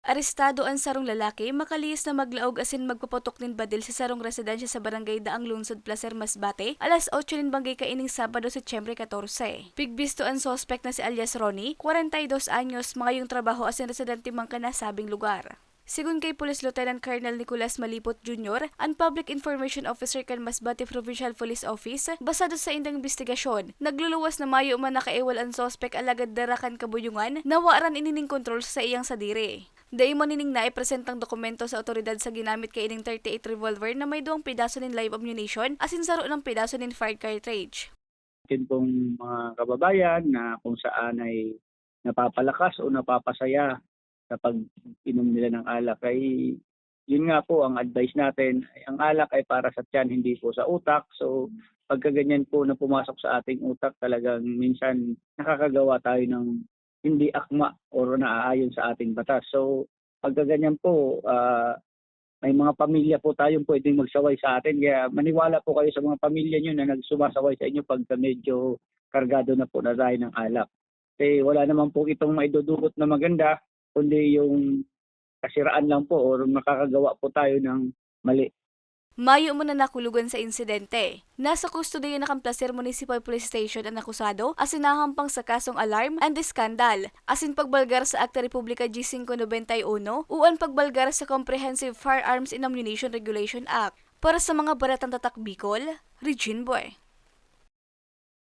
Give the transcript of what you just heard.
Arestado ang sarong lalaki, makalihis na maglaog asin magpaputok nin badil sa sarong residensya sa barangay Daang Lungsod, Placer, Masbate, alas 8 nin banggay kaining Sabado, Setyembre 14. Pigbisto ang sospek na si alias Ronnie, 42 anyos, mga yung trabaho asin residente man ka na sabing lugar. Sigun kay Police Lieutenant Colonel Nicolas Malipot Jr., ang Public Information Officer kan Masbate Provincial Police Office, basado sa indang investigasyon, nagluluwas na mayo man nakaiwal ang sospek alagad darakan kabuyungan, nawaran inining control sa iyang sadiri. Dahil mo nining na ipresentang dokumento sa otoridad sa ginamit kay ining 38 revolver na may duwang pidaso nin live ammunition asin saro ng pidaso nin fired cartridge. atin pong mga kababayan na kung saan ay napapalakas o napapasaya sa pag-inom nila ng alak ay yun nga po ang advice natin. Ang alak ay para sa tiyan, hindi po sa utak. So pagka ganyan po na pumasok sa ating utak, talagang minsan nakakagawa tayo ng hindi akma o naaayon sa ating batas. So pagka ganyan po, ah, may mga pamilya po tayong pwedeng magsaway sa atin. Kaya maniwala po kayo sa mga pamilya nyo na nagsumasaway sa inyo pagka medyo kargado na po na tayo ng alak. Kasi wala naman po itong maidudulot na maganda, kundi yung kasiraan lang po or makakagawa po tayo ng mali. Mayo mo na nakulugan sa insidente. Nasa kustodiya na Placer Municipal Police Station ang akusado asin nahampang sa kasong alarm and skandal asin pagbalgar sa Akta Republika G591 uan pagbalgar sa Comprehensive Firearms and Ammunition Regulation Act. Para sa mga baratang tatak Bicol, Regine Boy.